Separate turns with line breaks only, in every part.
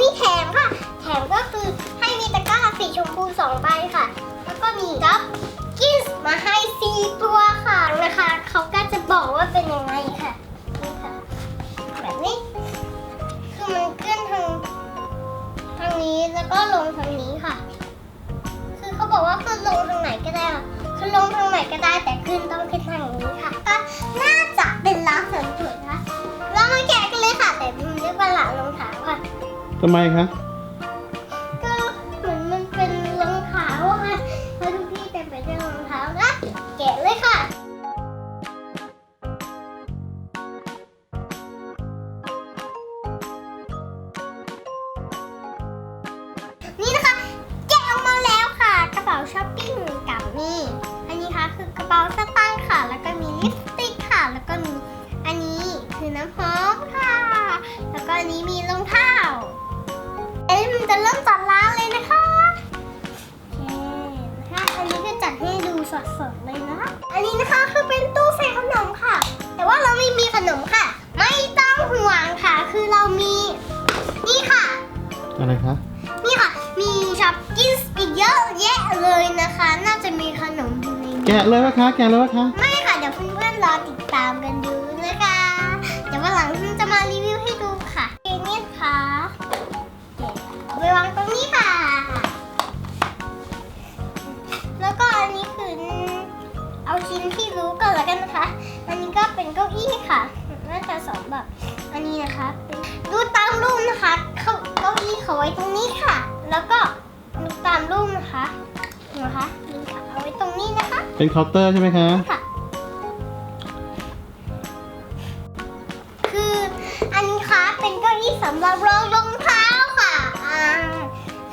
มีแถมค่ะ แถมก็คือให้มีตะกร้าสีชมพูสองใบค่ะ แล้วก็มีกับกิสมาให้สี่ตัวค่ะนะคะ เขาก็จะบอกว่าเป็นยังไงค่ะ นี่ค่ะ แบบนี้ คือมันขึ้นทางทางนี้แล้วก็ลงทางนี้ค่ะ คือเขาบอกว่าขึ้นลงทางไหนก็ได้ค่ะขึ้นลงทางไหนก็ได้แต่ขึ้นต้องขึ้นทางนี้ค่ะ ก็น่าจะเป็นร้านเสริมสวยนะำ
ไมคะ
ก็เหมือนมันเป็นรองเท้าค่ะเพราะทุกที่เต็มไปด้วยรองเท้านะแกะเลยค่ะ นี่นะคะแกะออกมาแล้วค่ะ กระเป๋าช้อปปิ้งกับนี่ อันนี้ค่ะคือกระเป๋าสตางค์ค่ะ แล้วก็มีลิป สดๆเลยนะคะอันนี้นะคะคือเป็นตู้ใส่ขนมค่ะ แต่ว่าเราไม่มีขนมค่ะ ไม่ต้องห่วงค่ะ คือเรามี นี่ค่ะ
อะไรคะ
นี่ค่ะ มีช็อปกิ้งอีกเยอะแยะเลยนะคะ น่าจะมีขนมอยู่ในนี้
แกะเลยวะคะ แกะเลยวะคะ
ไม่ค่ะ เดี๋ยวเพื่อนๆรอติดตามกันดูนะคะ เดี๋ยววันหลังฉันจะมารีวิวให้ดูค่ะเอนี่ค่ะเอาไปวางตรงนี้ค่ะ ก่อนแล้วกันนะคะ อันนี้ก็เป็นเก้าอี้ค่ะน่าจะสองแบบอันนี้นะคะเป็นดูตามรูปนะคะเขาเก้าอี้เขาไว้ตรงนี้ค่ะ แล้วก็ดูตามรูปนะคะนะคะนี่ค่ะเอาไว้ตรงนี้นะคะ
เป็นเคาน์เตอร์ใช่ไหมคะ
ค่ะ คืออันนี้คะเป็นเก้าอี้สำหรับรองรองเท้าค่ะอ่า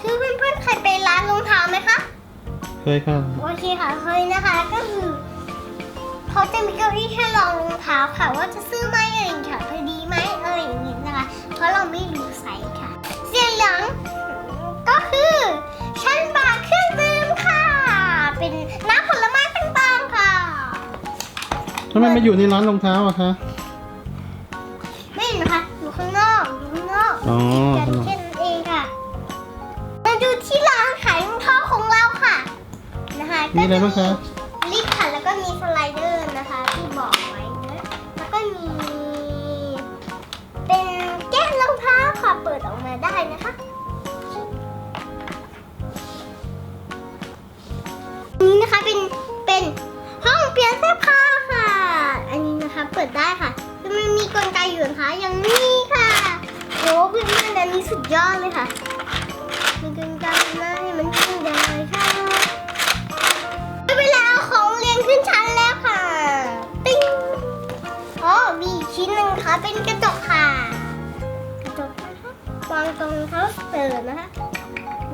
คือเพื่อนๆเคยไปร้านรองเท้าไหมคะ
เคยค่ะ
โอเคค่ะเคยนะคะก็คือเขา จะมีเก้าอี้ให้รองรองเท้าค่ะ ว่าจะซื้อไหมอะไรอย่างเงี้ยค่ะพอดีไหมอะไรอย่างเงี้ยนะคะ เพราะเราไม่รู้ไซส์ค่ะ เสียงหลังก็คือชั้นบาร์เครื่องดื่มค่ะ เป็นน้ำผลไม้ต่างๆค่ะ
ทำไมมาอยู่ในร้านรองเท้าอะคะ
ไม่เห็นนะคะอยู่ข้างนอกอยู่ข้างนอก
อ๋อ
กันแค่นั้นเองค่ะ มาดูที่ร้านขายรองเท้าของเราค่ะนะคะ
มีอะไรบ้างคะ
ลิฟ ค่ะเปิดออกมาได้นะคะนี่นะคะเป็นเป็นห้องเปลี่ยนเสื้อผ้าค่ะ อันนี้นะคะเปิดได้ค่ะคือมันมีกลไกอยู่นะคะอย่างนี้ค่ะโอ้เพื่อนๆอันนี้สุดยอดเลยค่ะมีกลไกมาให้มันขึ้นได้ค่ะได้เวลาเอาของเรียนขึ้นชั้นแล้วค่ะ ติ้งอ๋อมีชิ้นหนึ่งค่ะเป็นก ตรงเคาน์เตอร์นะคะ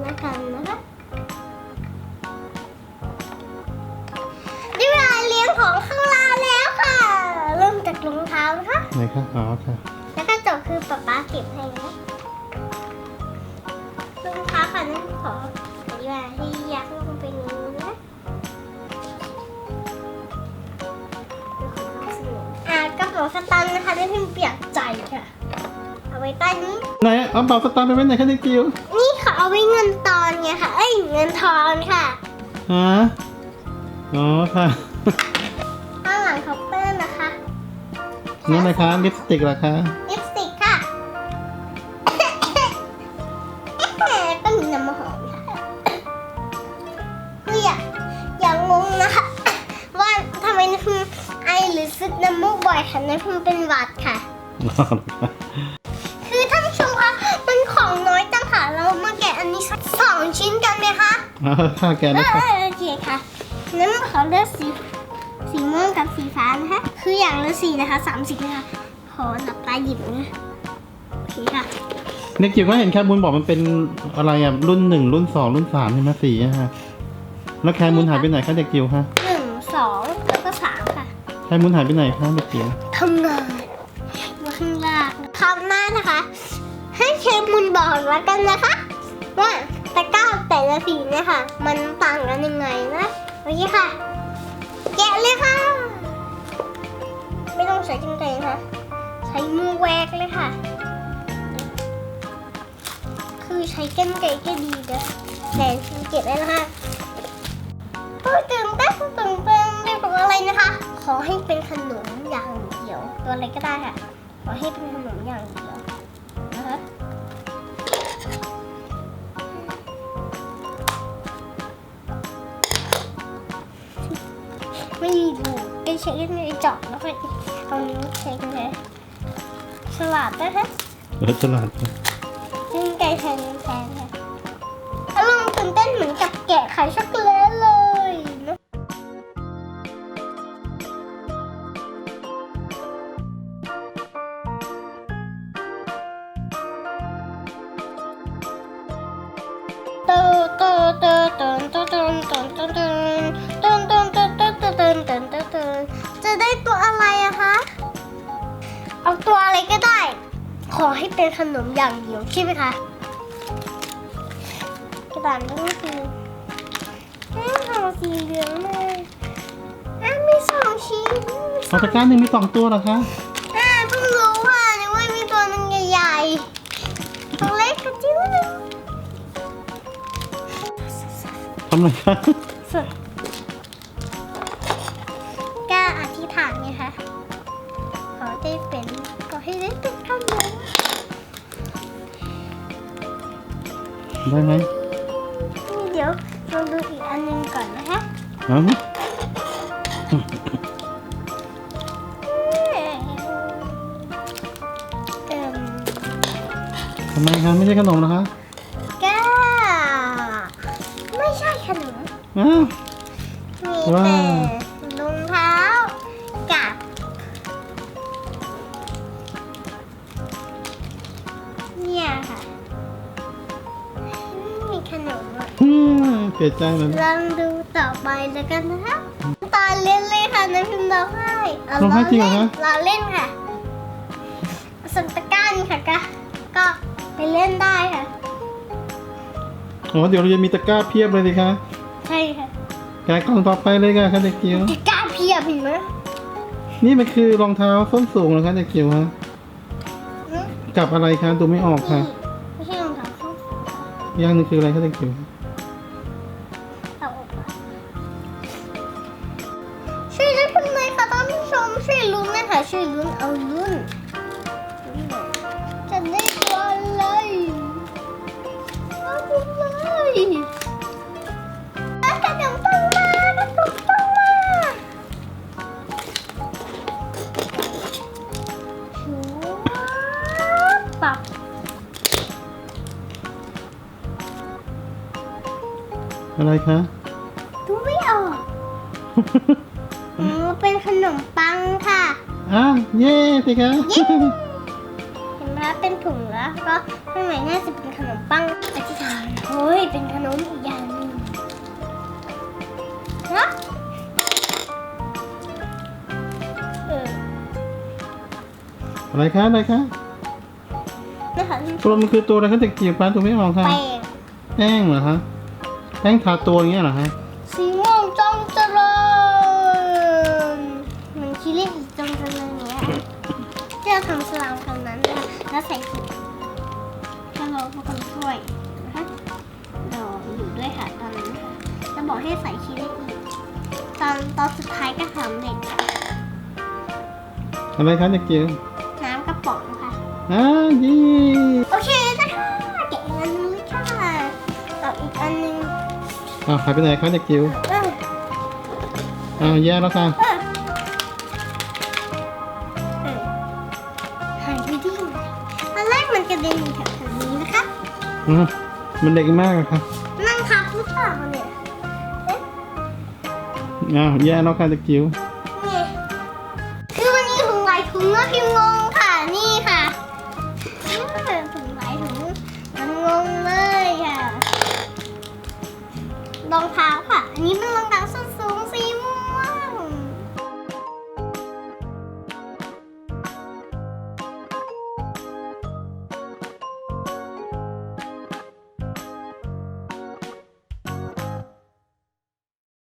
นะคะนะคะได้เวลาเลี้ยงของข้างล่างแล้วค่ะ เริ่มจากรองเท้านะคะ
ไหนคะอ๋อค่ะ
แล้วก็จบคือป๊าป๊าเก็บให้นะรองเท้าค่ะนั่นขออธิบายให้ยักษ์ลงไปนู้นนะอ่ากระเป๋าสตางค์นะคะได้เพิ่งเปียกใจค่ะเอา ไว้ใต้นี้
ไหนเอาเป๋าสตางค์ไปไว้ไหนคะเด็กจิ๋ว
นี่ค่ะเอาไว้เงินตอนไงค่ะ เอ้ยเงินทอนค่ะ
ฮะอ๋อค่ะ
ข้างหลังเคาน์เตอร์นะคะ
นั่นนะคะลิปสติกเหรอคะ
ลิปสติกค่ะ ก็มีน้ำมันหอมค่ะคืออย่าอย่างงงนะคะ ว่าทำไมน้ำพึ่งไอหรือซึดน้ำมูกบ่อยค่ะน้ำพึ่งเป็นหวัดค่ะ ไหมคะ
อ๋อค่ะแกะ
เอ
เลย
อ
ค่ะ
เออโอเคค่ะนั้นขอเลือกสีสีม่วงกับสีฟ้านะคะ คืออย่างละสีนะคะสามสีนะคะขอหลับตาหยิบนะโอเคค่ะ
เด็กจิ๋วก็เห็นแคมูลบอกมันเป็นอะไรอะรุ่นหนึ่งรุ่นสองรุ่นสามใช่ไหมสีอะฮะแล้วแคมูลหายไปไหนคะเด็กจิ๋วคะ
หนึ่งสองแล้วก็สามค่ะ
แคมูลหายไปไหนคะเด็กจิ๋ว
ทำงานมาข้างล่างคราวหน้านะคะ ให้เคมุนบอกแล้วกันนะคะ ว่า ตะกร้าแต่ละสีเนี่ยค่ะ มันต่างกันยังไงนะโอเคค่ะ แกะเลยค่ะ ไม่ต้องใช้จิ้มไก่นะคะใช้มือแหวกเลยค่ะ คือใช้กันไกรก็ดีนะแต่เก็บไว้นะคะตื่นเต้นตื่นเต้นเรียกว่าอะไรนะคะ ขอให้เป็นขนมอย่างเดียว ตัวอะไรก็ได้ค่ะ ขอให้เป็นขนมอย่างเดียว ไม่มีรูก็ใช้ในเจาะแล้วก็เอานิ้วเช็คนะฉลาดนะคะ
เออฉลาด
ยิ่งไกลแทนแทนค่ะอารมณ์ตื่นเต้นเหมือนกับแกะไข่ช็อก อให้เป็นขนมอย่างเดียวใช่ไหมคะกระดาษนี่คือแค่ทำสีเหลืองเลยอะมีสองชิ้น
เอาตะกร้าหนึ่งมีสองตัวเหรอคะ
อะเพิ่งรู้ว่านึกว่ามีตัวหนึงใหญ่ๆตัวเล็กกับจิ้วหนึง
ทำอะไรคะ
สุดกล้าอธิษฐานไงคะขอได้เป็น ขอให้ได้เป็นขนม
ได้ไหม
นี่เดี๋ยวลองดูอีกอันหนึงก่อนนะคะ
เอ้า
เอิ่ม
ทำไมคะไม่ใช่ขนมเหรอคะ
ก้าไม่ใช่ขนม
อ้าว
มี
ว้า
แต่
ว
เสี
ยใจเลย
ลองดูต่อไปแล้วกันนะคะตาเล่นเลยค่ะน้ำพิมพ์ร้องไห้เา
ร้องไห้จริงเหรอคะ
เราเล่นค่ะสันตะกร้ารค่ะก็ก็ไปเล่นได้ค่ะ
อ๋อเดี๋ยวเราจะมีตะกร้าเพียบเลยสิคะ
ใช่ค่ะ
แกะกล่องต่อไปเลยค่ะคะเด็กจิ๋ว
ตะกร้าเพียบเห็นไหม
นี่มันคือรองเท้าส้นสูงเหรอคะเด็กจิ๋วฮะ
อืม
กับอะไรคะดูไม่ออกค่ะ
ไม่ใช่รองเท้าส้นสูงค่ะ
อย่างหนึงคืออะไรคะเด็กจิ๋ว
เอาลุ้นจะได้ตัวอะไรเอาลุ้นเลยอะกระดมต้องมากระดมต้องมาชัวร์ปับ
อะไรคะ
ดูไม่ออก
สิคะ
เย้เห็นไหมคะเป็นถุงแล้วก็ข้างในน่าจะเป็นขนมปังอธิษฐานเฮ้ยเป็นขนมอีกอย่างหนึ่งนะเออ
อะไรคะอะไรคะ
นะคะ
ตัวมันคือตัวอะไรคะเด็กจิ๋วป้าดูไม่ออกค่ะ
แป้ง
แป้งเหรอคะแป้งทาตัวอย่างเงี้ยเหรอคะ
สีม่วงจงเจริญเหมือนคิริอีจงเจริญเนี้ย ที่เราทำสลามกันนั้นนะคะแล้วใส่ถุงก็รอพวกคนช่วยนะคะรออยู่ด้วยค่ะตอนนั้นค่ะจะบอกให้ใส่คิริอีตอนตอนสุดท้ายก็สำเร็จค่ะ
อะไรคะเด็กจิ๋ว
น้ำกระป๋องค่ะ
อ้าวยี่
โอเคนะคะแกะอีกอันนึงเลยค่ะเอาอีกอันนึง
อ้าวหายไปไหนคะเด็กจิ๋ว
เออ
อ้าวแย่แล้วค่ะ
หายไปได้ยังไงตอนแรกมันกระเด็นอยู่แถวๆนี้นะคะ
อืมมันเล็กมากอะค่ะ
นั่งทับหรือเปล่าเนี่ยเอ๊ะ
อ้าวแย่แล้วค่ะเด็กจิ๋ว
นี่คือมันมีถุงหลายถุงแล้วพิมพ์งงค่ะนี่ค่ะนี่ถุงหลายถุงมันงงเลยค่ะรองเท้าค่ะ อันนี้เป็นรองเท้า